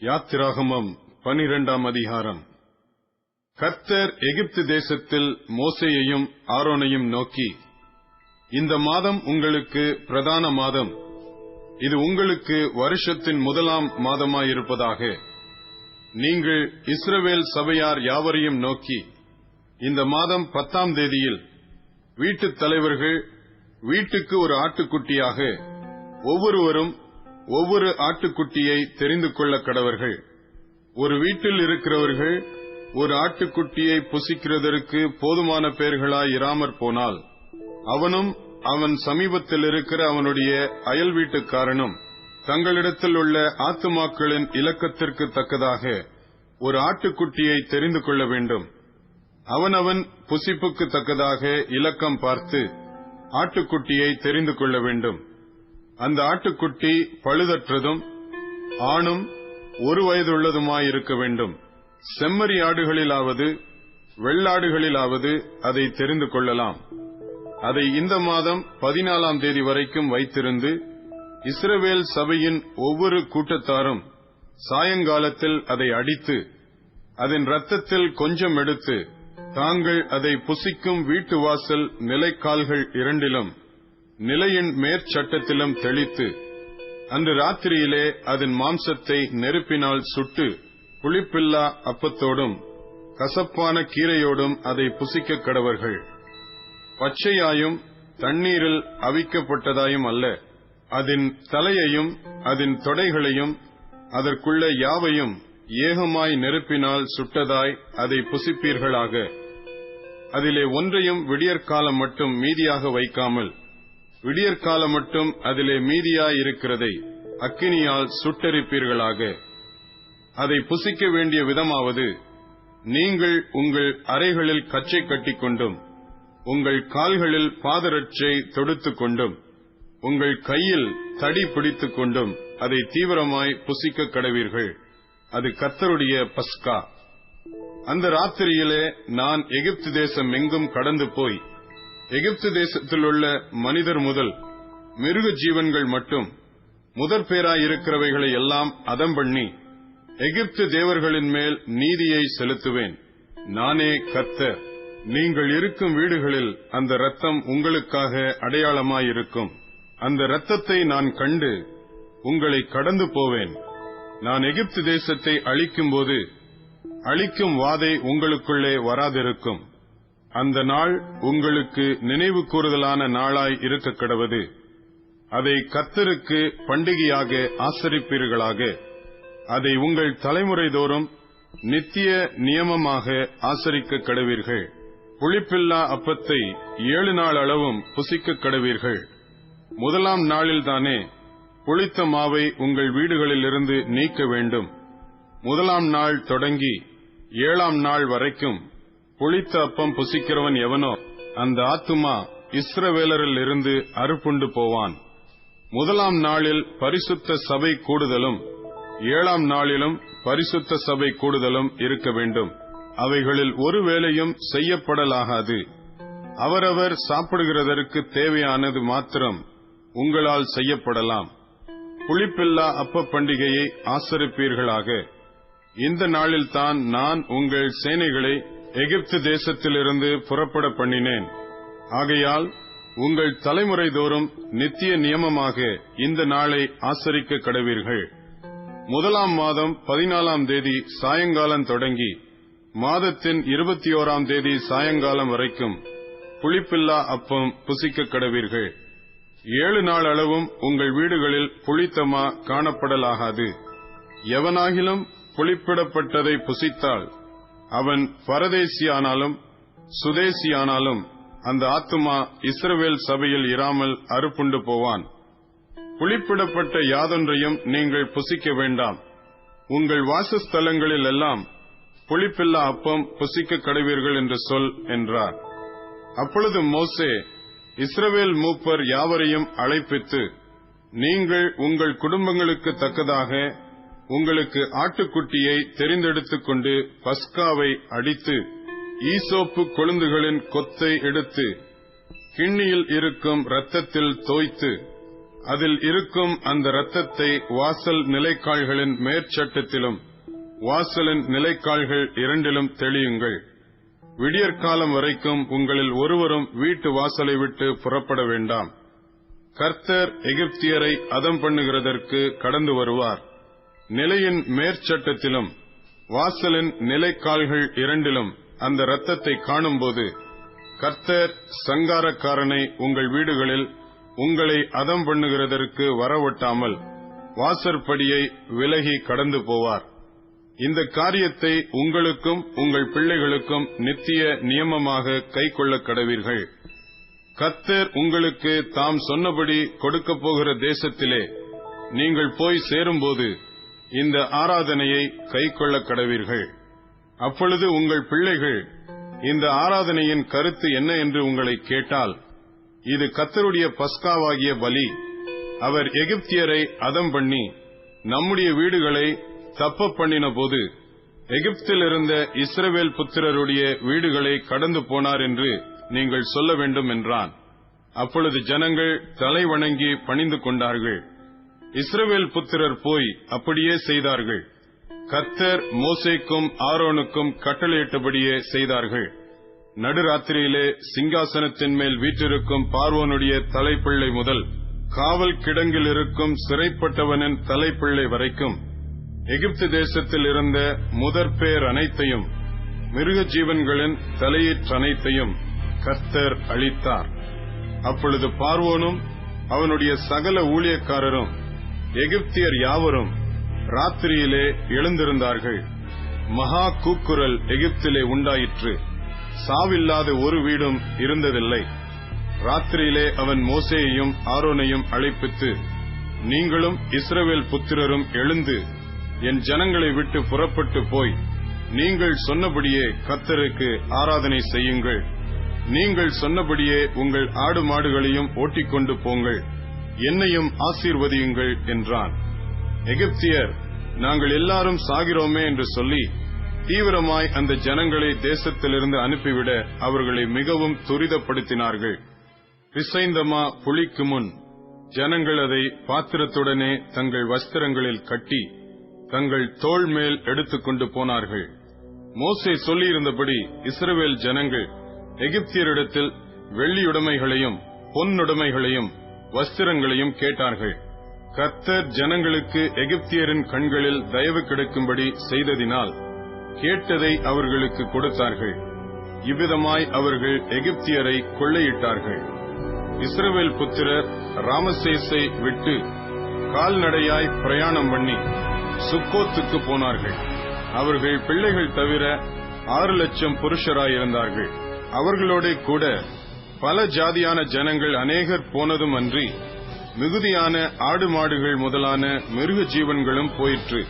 யாத்திராகமம் பனிரெண்டாம் அதிகாரம். கர்த்தர் எகிப்து தேசத்தில் மோசையையும் ஆரோனையும் நோக்கி இந்த மாதம் உங்களுக்கு பிரதான மாதம். இது உங்களுக்கு வருஷத்தின் முதலாம் மாதமாயிருப்பதாக. நீங்கள் இஸ்ரவேல் சபையார் யாவரையும் நோக்கி இந்த மாதம் பத்தாம் தேதியில் வீட்டுத் தலைவர்கள் வீட்டுக்கு ஒரு ஆட்டுக்குட்டியாக ஒவ்வொருவரும் ஒவ்வொரு ஆட்டுக்குட்டியை தெரிந்து கொள்ள கடவர்கள். ஒரு வீட்டில் இருக்கிறவர்கள் ஒரு ஆட்டுக்குட்டியை புசிக்கிறதற்கு போதுமான பெயர்களாய் இராமற் போனால் அவனும் அவன் சமீபத்தில் இருக்கிற அவனுடைய அயல் வீட்டுக்காரனும் தங்களிடத்தில் உள்ள ஆத்துமாக்களின் இலக்கத்திற்கு தக்கதாக ஒரு ஆட்டுக்குட்டியை தெரிந்து கொள்ள வேண்டும். அவனவன் புசிப்புக்கு தக்கதாக இலக்கம் பார்த்து ஆட்டுக்குட்டியை தெரிந்து கொள்ள வேண்டும். அந்த ஆட்டுக்குட்டி பழுதற்றதும் ஆணும் ஒரு வயதுள்ளதுமாயிருக்க வேண்டும். செம்மறி ஆடுகளிலாவது வெள்ளாடுகளிலாவது அதை தெரிந்து கொள்ளலாம். அதை இந்த மாதம் பதினாலாம் தேதி வரைக்கும் வைத்திருந்து இஸ்ரவேல் சபையின் ஒவ்வொரு கூட்டத்தாரும் சாயங்காலத்தில் அதை அடித்து அதன் ரத்தத்தில் கொஞ்சம் எடுத்து தாங்கள் அதை புசிக்கும் வீட்டு வாசல் நிலைக்கால்கள் இரண்டிலும் நிலையின் மேற்சட்டத்திலும் தெளித்து அன்று ராத்திரியிலே அதன் மாம்சத்தை நெருப்பினால் சுட்டு புளிப்பில்லா அப்பத்தோடும் கசப்பான கீரையோடும் அதை புசிக்க கடவர்கள். பச்சையாயும் தண்ணீரில் அவிக்கப்பட்டதாயும் அல்ல. அதன் தலையையும் அதன் தொடைகளையும் அதற்குள்ள யாவையும் ஏகமாய் நெருப்பினால் சுட்டதாய் அதை புசிப்பீர்களாக. அதிலே ஒன்றையும் விடியற்காலம் மட்டும் மீதியாக வைக்காமல் விடியற்காலம் மட்டும் அதிலே மீதியாயிருக்கிறதை அக்கினியால் சுட்டரிப்பீர்களாக. அதை புசிக்க வேண்டிய விதமாவது நீங்கள் உங்கள் அறைகளில் கச்சை கட்டிக்கொண்டும் உங்கள் கால்களில் பாதரட்சை தொடுத்துக் கொண்டும் உங்கள் கையில் தடி பிடித்துக் கொண்டும் அதை தீவிரமாய் புசிக்க கடவீர்கள். அது கத்தருடைய பஸ்கா. அந்த ராத்திரியிலே நான் எகிப்து தேசம் எங்கும் கடந்து போய் எகிப்து தேசத்தில் உள்ள மனிதர் முதல் மிருக ஜீவன்கள் மட்டும் முதற் பேராயிருக்கிறவைகளை எல்லாம் அதம் பண்ணி எகிப்து தேவர்களின் மேல் நீதியை செலுத்துவேன். நானே கத்த நீங்கள் இருக்கும் வீடுகளில் அந்த ரத்தம் உங்களுக்காக அடையாளமாயிருக்கும். அந்த ரத்தத்தை நான் கண்டு உங்களை கடந்து போவேன். நான் எகிப்து தேசத்தை அழிக்கும்போது அழிக்கும் வாதை உங்களுக்குள்ளே வராதிருக்கும். அந்த நாள் உங்களுக்கு நினைவு கூறுதலான நாளாய் இருக்க கடவது அதை கத்தருக்கு பண்டிகையாக ஆசரிப்பீர்களாக. அதை உங்கள் தலைமுறை தோறும் நித்திய நியமமாக ஆசரிக்க கடவீர்கள் புளிப்பில்லா அப்பத்தை ஏழு நாள் அளவும் புசிக்க கடவீர்கள் முதலாம் நாளில்தானே புளித்த மாவை உங்கள் வீடுகளிலிருந்து நீக்க வேண்டும். முதலாம் நாள் தொடங்கி ஏழாம் நாள் வரைக்கும் புளித்த அப்பம் புசிக்கிறவன் எவனோ அந்த ஆத்துமா இஸ்ரவேலரில் இருந்து அறுப்புண்டு போவான். முதலாம் நாளில் பரிசுத்த சபை கூடுதலும் ஏழாம் நாளிலும் பரிசுத்த சபை கூடுதலும் இருக்க வேண்டும். அவைகளில் ஒரு வேலையும் செய்யப்படலாகாது. அவரவர் சாப்பிடுகிறதற்கு தேவையானது மாத்திரம் உங்களால் செய்யப்படலாம். புளிப்பில்லா அப்ப பண்டிகையை ஆசரிப்பீர்களாக. இந்த நாளில்தான் நான் உங்கள் சேனைகளை எகிப்து தேசத்திலிருந்து புறப்பட பண்ணினேன். ஆகையால் உங்கள் தலைமுறை தோறும் நித்திய நியமமாக இந்த நாளை ஆசரிக்க கடவீர்கள். முதலாம் மாதம் பதினாலாம் தேதி சாயங்காலம் தொடங்கி மாதத்தின் இருபத்தி ஓராம் தேதி சாயங்காலம் வரைக்கும் புளிப்பில்லா அப்பம் புசிக்க கடவீர்கள். ஏழு நாள் அளவும் உங்கள் வீடுகளில் புளித்தமா காணப்படலாகாது. எவனாகிலும் புளிப்பிடப்பட்டதை புசித்தால் அவன் பரதேசியானாலும் சுதேசியானாலும் அந்த ஆத்துமா இஸ்ரவேல் சபையில் இராமல் அறுப்புண்டு போவான். புளிப்பிடப்பட்ட யாதொன்றையும் நீங்கள் புசிக்க வேண்டாம். உங்கள் வாசஸ்தலங்களில் எல்லாம் புளிப்பில்லா அப்பம் புசிக்க கடுவீர்கள் என்று சொல் என்றார். அப்பொழுது மோசே இஸ்ரவேல் மூப்பர் யாவரையும் அழைப்பித்து நீங்கள் உங்கள் குடும்பங்களுக்கு தக்கதாக உங்களுக்கு ஆட்டுக்குட்டியை தெரிந்தெடுத்துக் கொண்டு பஸ்காவை அடித்து ஈசோப்பு கொழுந்துகளின் கொத்தை எடுத்து கிண்ணியில் இருக்கும் ரத்தத்தில் தோய்த்து அதில் இருக்கும் அந்த ரத்தத்தை வாசல் நிலைக்கால்களின் மேற்சட்டத்திலும் வாசலின் நிலைக்கால்கள் இரண்டிலும் தெளியுங்கள். விடியற்காலம் வரைக்கும் உங்களில் ஒருவரும் வீட்டு வாசலை விட்டு புறப்பட வேண்டாம். கர்த்தர் எகிப்தியரை அதம் பண்ணுகிறதற்கு கடந்து வருவார். நிலையின் மேற்சட்டத்திலும் வாசலின் நிலைக்கால்கள் இரண்டிலும் அந்த இரத்தத்தை காணும்போது கர்த்தர் சங்காரக்காரனை உங்கள் வீடுகளில் உங்களை அதம் பண்ணுகிறதற்கு வரவட்டாமல் வாசற்படியை விலகி கடந்து போவார். இந்த காரியத்தை உங்களுக்கும் உங்கள் பிள்ளைகளுக்கும் நித்திய நியமமாக கைக்கொள்ள கடவீர்கள். கத்தர் உங்களுக்கு தாம் சொன்னபடி கொடுக்கப் போகிற தேசத்திலே நீங்கள் போய் சேரும்போது இந்த ஆராதனையை கைக்கொள்ள கடவீர்கள். அப்பொழுது உங்கள் பிள்ளைகள் இந்த ஆராதனையின் கருத்து என்ன என்று உங்களை கேட்டால் இது கத்தருடைய பஸ்காவாகிய பலி. அவர் எகிப்தியரை அதம் பண்ணி நம்முடைய வீடுகளை தப்ப பண்ணின போது எகிப்தில் இருந்த இஸ்ரவேல் புத்திரருடைய வீடுகளை கடந்து போனார் என்று நீங்கள் சொல்ல வேண்டும் என்றான். அப்பொழுது ஜனங்கள் தலை வணங்கி பணிந்து கொண்டார்கள். இஸ்ரவேல் புத்திரர் போய் அப்படியே செய்தார்கள். கத்தர் மோசேக்கும் ஆரோனுக்கும் கட்டளையிட்டபடியே செய்தார்கள். நடுராத்திரியிலே சிங்காசனத்தின் மேல் வீற்றிருக்கும் பார்வோனுடைய தலைப்பிள்ளை முதல் காவல் கிடங்கில் இருக்கும் சிறைப்பட்டவனின் தலைப்பிள்ளை வரைக்கும் எகிப்து தேசத்தில் இருந்த முதற்பேர் அனைத்தையும் மிருக ஜீவன்களின் தலையீற்றனைத்தையும் கர்த்தர் அளித்தார் அப்பொழுது பார்வோனும் அவனுடைய சகல ஊழியக்காரரும் எகிப்தியர் யாவரும் ராத்திரியிலே எழுந்திருந்தார்கள். மகா கூக்குரல் எகிப்திலே உண்டாயிற்று. சாவில்லாத ஒரு வீடும் இருந்ததில்லை. ராத்திரியிலே அவன் மோசேயையும் ஆரோனையும் அழைப்பித்து நீங்களும் இஸ்ரவேல் புத்திரரும் எழுந்து என் ஜனங்களை விட்டு புறப்பட்டு போய் நீங்கள் சொன்னபடியே கத்தருக்கு ஆராதனை செய்யுங்கள். நீங்கள் சொன்னபடியே உங்கள் ஆடு மாடுகளையும் ஓட்டிக்கொண்டு போங்கள். என்னையும் ஆசீர்வதியுங்கள் என்றான். எகிப்தியர் நாங்கள் எல்லாரும் சாகிறோமே என்று சொல்லி தீவிரமாய் அந்த ஜனங்களை தேசத்திலிருந்து அனுப்பிவிட அவர்களை மிகவும் துரிதப்படுத்தினார்கள். பிசைந்தமா புலிக்கு முன் ஜனங்கள் அதை பாத்திரத்துடனே தங்கள் வஸ்திரங்களில் கட்டி தங்கள் தோள் மேல் எடுத்துக்கொண்டு போனார்கள். மோசை சொல்லியிருந்தபடி இஸ்ரவேல் ஜனங்கள் எகிப்தியரிடத்தில் வெள்ளியுடைமைகளையும் பொன்னுடைமைகளையும் வஸ்திரங்களையும் கேட்டார்கள். கர்த்தர் ஜனங்களுக்கு எகிப்தியரின் கண்களில் தயவு கிடைக்கும்படி செய்ததினால் கேட்டதை அவர்களுக்கு கொடுத்தார்கள். இவ்விதமாய் அவர்கள் எகிப்தியரை கொள்ளையிட்டார்கள். இஸ்ரவேல் புத்திரர் ராமசேஸை விட்டு கால்நடையாய் பிரயாணம் பண்ணி சுக்கோத்துக்கு போனார்கள். அவர்கள் பிள்ளைகள் தவிர ஆறு லட்சம் புருஷராயிருந்தார்கள். அவர்களோட கூட பல ஜாதியான ஜனங்கள் அநேகர் போனதும் அன்றி மிகுதியான ஆடு மாடுகள் முதலான மிருக ஜீவன்களும் போயிற்று.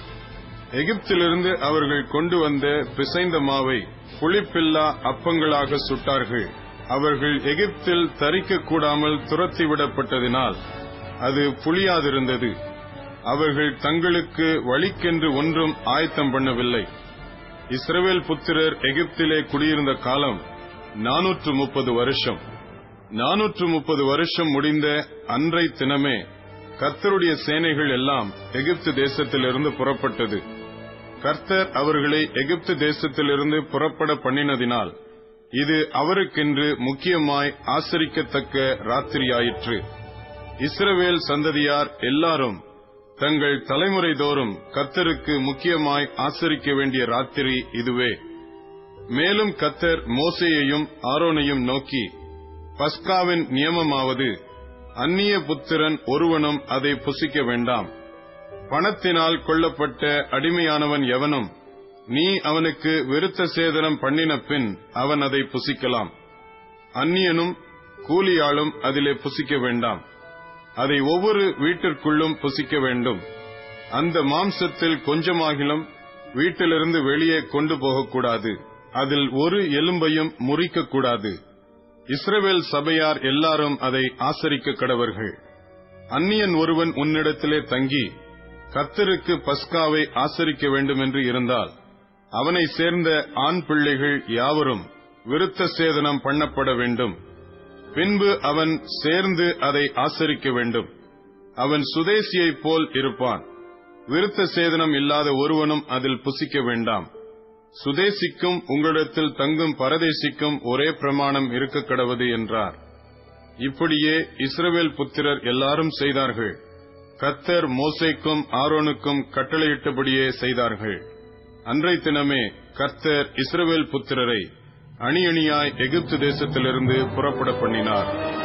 எகிப்திலிருந்து அவர்கள் கொண்டு வந்த பிசைந்த மாவை புளிப்பில்லா அப்பங்களாக சுட்டார்கள். அவர்கள் எகிப்தில் தரிக்க கூடாமல் துரத்திவிடப்பட்டதினால் அது புளியாதிருந்தது. அவர்கள் தங்களுக்கு வழிக்கென்று ஒன்றும் ஆயத்தம் பண்ணவில்லை. இஸ்ரவேல் புத்திரர் எகிப்திலே குடியிருந்த காலம் நானூற்று முப்பது வருஷம். நானூற்று முப்பது வருஷம் முடிந்த அன்றை தினமே கர்த்தருடைய சேனைகள் எல்லாம் எகிப்து தேசத்திலிருந்து புறப்பட்டது. கர்த்தர் அவர்களை எகிப்து தேசத்திலிருந்து புறப்பட பண்ணினதினால் இது அவருக்கென்று முக்கியமாய் ஆசரிக்கத்தக்க ராத்திரியாயிற்று. இஸ்ரவேல் சந்ததியார் எல்லாரும் தங்கள் தலைமுறை தோறும் கர்த்தருக்கு முக்கியமாய் ஆசரிக்க வேண்டிய ராத்திரி இதுவே. மேலும் கத்தர் மோசையையும் ஆரோனையும் நோக்கி பஸ்காவின் நியமமாவது அந்நிய புத்திரன் ஒருவனும் அதை புசிக்க வேண்டாம். பணத்தினால் கொல்லப்பட்ட அடிமையானவன் எவனும் நீ அவனுக்கு விருத்த சேதனம் பண்ணின பின் அவன் அதை புசிக்கலாம். அந்நியனும் கூலியாளும் அதிலே புசிக்க வேண்டாம். அதை ஒவ்வொரு வீட்டிற்குள்ளும் புசிக்க வேண்டும். அந்த மாம்சத்தில் கொஞ்சமாகிலும் வீட்டிலிருந்து வெளியே கொண்டு போகக்கூடாது. அதில் ஒரு எலும்பையும் முறிக்கக்கூடாது. இஸ்ரவேல் சபையார் எல்லாரும் அதை ஆசரிக்க கடவர்கள் அந்நியன் ஒருவன் உன்னிடத்திலே தங்கி கத்தருக்கு பஸ்காவை ஆசரிக்க வேண்டும் என்று இருந்தால் அவனை சேர்ந்த ஆண் பிள்ளைகள் யாவரும் விருத்த சேதனம் பண்ணப்பட வேண்டும். பின்பு அவன் சேர்ந்து அதை ஆசரிக்க வேண்டும். அவன் சுதேசியைப் போல் இருப்பான். விருத்த சேதனம் இல்லாத ஒருவனும் அதில் புசிக்க வேண்டாம். சுதேசிக்கும் உங்களிடத்தில் தங்கும் பரதேசிக்கும் ஒரே பிரமாணம் இருக்க கடவது என்றார். இப்படியே இஸ்ரவேல் புத்திரர் எல்லாரும் செய்தார்கள். கத்தர் மோசைக்கும் ஆரோனுக்கும் கட்டளையிட்டபடியே செய்தார்கள். அன்றை தினமே கர்த்தர் இஸ்ரவேல் புத்திரரை அணி அணியாய் எகிப்து தேசத்திலிருந்து புறப்பட பண்ணினார்.